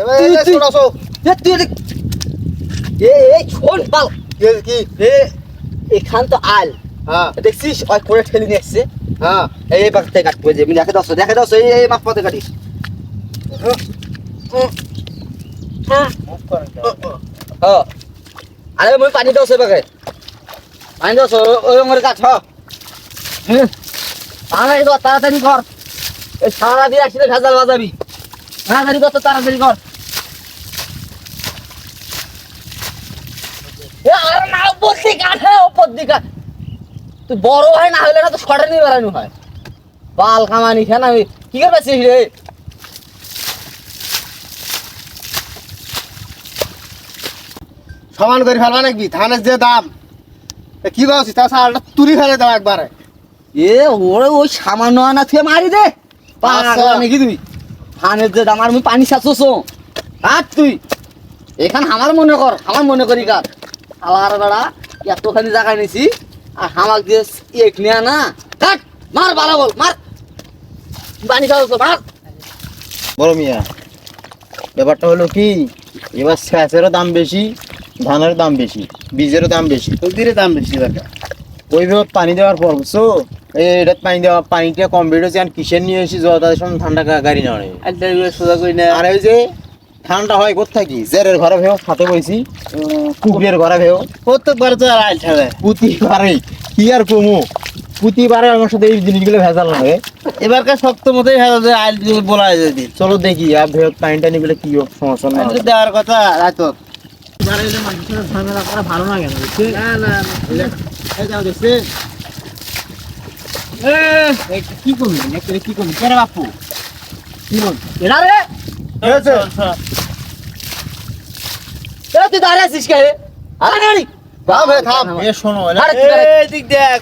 তুই তুই এ, এ এই শোন পাল কি এ এখান তো আল। হ্যাঁ। দেখছিস? ওই করে ঠেলে নিয়ে আসছে। হ্যাঁ। এই পাকতে কাটবো যে দেখে দাও দেখে দাও এই এই মাপ পথে কাটিস আরে মই পানি দাও সে পাকে পানি দাও ওই কাঠ হুম। তাড়াতাড়ি কর এই সারা দিয়ে আসলে ভেজাল বাজাবি। তাড়াতাড়ি কর তো তাড়াতাড়ি কর এ আর না উপর দিকে আঠে উপর দিকে। তুই বড় হয় না হলে না তো নিয়ে বেড়ানো হয়। বাল কামানি খেয়ে আমি কি করে পাচ্ছিস রে? সমান করে ফেলবা নাকি? ধানের যে দাম। এ কি করছিস তা তুলি ফেলে দাও একবারে। এ ওরে ওই সামান্য আনা থেকে মারি দে। পাগলা। নাকি তুই? ধানের যে দাম আর আমি পানি সাচছ আর তুই? এখান আমার মনে কর আমার মনে করি কার আলার বেড়া। এতখানি জায়গা নিছি। আর হামাক দিয়ে এক নিয়া না কাট মার বালা বল মার। পানি সাচছ মার। বড় মিয়া ব্যাপারটা হলো কি এবার স্যাচেরও দাম বেশি ধানের দাম বেশি বীজেরও দাম বেশি। দিরে দাম বেশি দেখা ওইভাবে পানি দেওয়ার পর বুঝছ? এই এটা পানি দেওয়া পানিটা কম বেড়েছে আর কিসের নিয়ে এসেছি যত তাদের সঙ্গে ঠান্ডা গাড়ি নেওয়া নেই। সোজা করি না। আর ওই যে ঠান্ডা হয় কোথায় কি? জেরের ঘরে ভেও সাথে বইছি। কুকুরের ঘরে ভেও। প্রত্যেকবার তো আর আইল প্রতিবারে কি আর কমু? প্রতিবারে আমার সাথে এই জিনিসগুলো ভেজাল লাগে এবারকার শক্ত মতোই হ্যাঁ আইল বলা যায় দিন চলো দেখি আর ভেও পানিটা নিবে কি হোক, সমস্যা নাই। দেওয়ার কথা রাত ভালো না কেন? না না এই যাও দেখছে। কি করবি কি করবি কেন বাপু? কি বল? এরা রে! হয়েছে এ তুই দাঁড়িয়ে আছিস কে? আরে আরে থাম হে থাম। এ শোনো আরে তুই দাঁড়া। এদিক দেখ।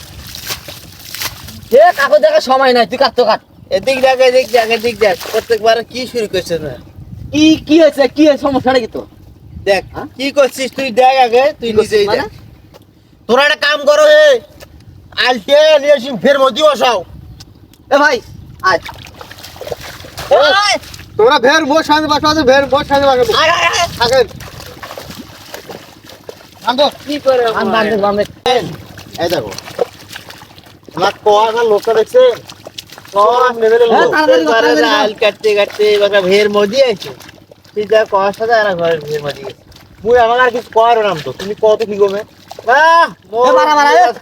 এ কাকু দেখার সময় নাই তুই কাট তো কাট এদিক দেখ এদিক দেখ এদিক দেখ। প্রত্যেকবার কি শুরু করছে না? কি কি হয়েছে? কি সমস্যাটা কি তো দেখ? কি করছিস তুই দেখ আগে তুই নিজেই মানে? দেখ। তোরা একটা কাম করো হে। আলটে নিয়ে ফের মধ্যে বসাও। এ ভাই আয়। আয় ভের মোর সামনে বসাও তো ফের মোর সামনে আয় থাকেন। কি এই দেখো। আমার কোয়া না লোকটা দেখছে? হ্যাঁ, লোক। কাটতে কাটতে ভের মধ্যে আছে। তুই যা কোয়ার সাথে আর ঘরের ভের মধ্যে গেছে মুই আমার আর কিছু কোয়ার নাম তো। তুমি কত কি গমে।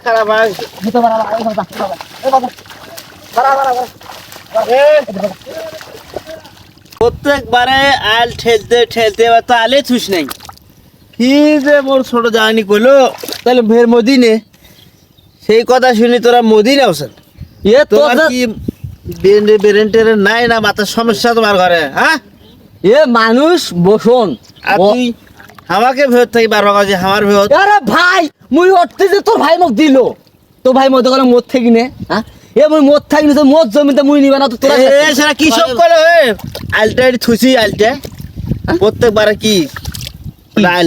খারাপ হয়। বাড়া বাড়া বাড়া প্রত্যেকবারে আল ঠেলতে ঠেলতে এবার তো আলে থুস নাই। কি যে মোর ছোট জানি কইলো তাহলে নে সেই কথা শুনি তোরা এ কি বেরেন্টে বেরেন্টের নাই না মাথার সমস্যা তোমার ঘরে হ্যাঁ? এ মানুষ বসুন। আর তুই আমাকে ভেত থাকি বারো কাজে আমার ভেত আরে ভাই মুই উঠতে যে তোর ভাই মোক দিল। তোর ভাই মধ্যে করে মদ থেকে নে হ্যাঁ? এ মুই মদ থাকি তো মদ জমিতে মুই নিবে না তো তোরা এ সেটা কি সব করে হে আলটা এটি থুসি আলটা। প্রত্যেকবারে কি?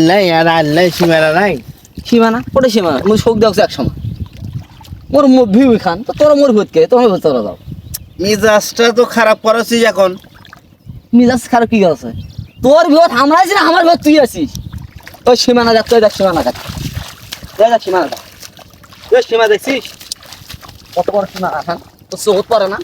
নাই আর নাই সীমারা নাই। সীমানা? ওটা সীমানা? মুই শোক দেখছ এক সময় মোর ভিউ খান তো তোরা মোর ভূতকে তোমার ভূত তোরা দাও মিজাজটা তো খারাপ করেছিস এখন। মিজাজ খারাপ কি আছে তোর ভিউত আমরা আছি না আমার ভিউত তুই আছিস ওই সীমানা দেখ তুই দেখ সীমানা তুই দেখ সীমানা দেখ। তুই সীমা দেখছিস কত বড় সীমানা হ্যাঁ তো চোখ পড়ে না।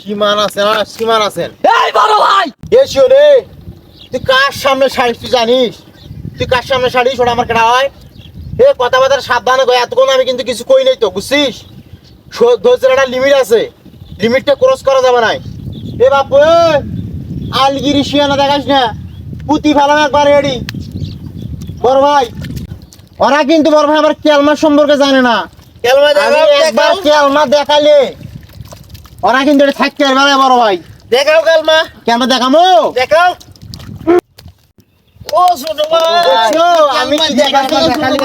সীমান আছেন আর সীমান আছেন এই বড় ভাই রে তুই কার সামনে তুই জানিস তুই কার সামনে শাড়িস ওটা আমার কেনা হয় এ সাবধানে এতক্ষণ আমি কিন্তু কিছু কই নাই তো বুঝছিস ধৈর্যের একটা লিমিট আছে লিমিটটা ক্রস করা যাবে না এ বাপু আলগিরি শিয়ানা দেখাস না পুঁতি ফেলাম একবার রেডি বড় ভাই ওরা কিন্তু বড় ভাই আমার কেলমা সম্পর্কে জানে না একবার কেলমা দেখালে ওরা কিন্তু এটা থাকতে পারবে বড় ভাই দেখাও কালমা কেন দেখামো দেখাও ও ছোট ভাই আমি কি দেখাতে দেখালে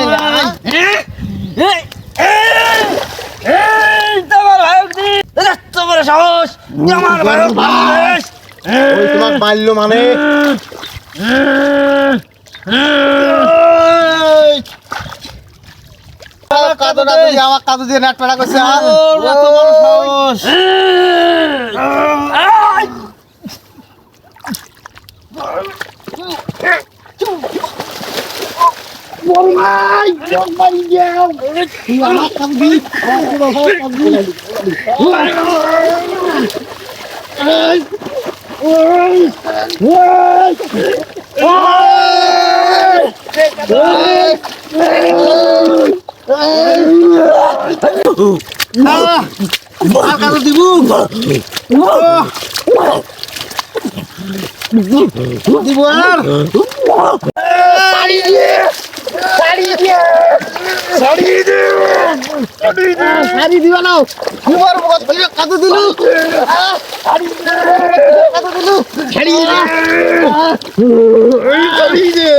তোমার ভাই এত সাহস, আমার ভাই ওই তোমার বাল্য মানে? কাদো আমার কাদো দিয়ে নাট পেড়া করছে আর আর কাদো দিব দিব আর শাড়ি দিবা নাও তোমার কাদো দিলু কাদো দিলু দে।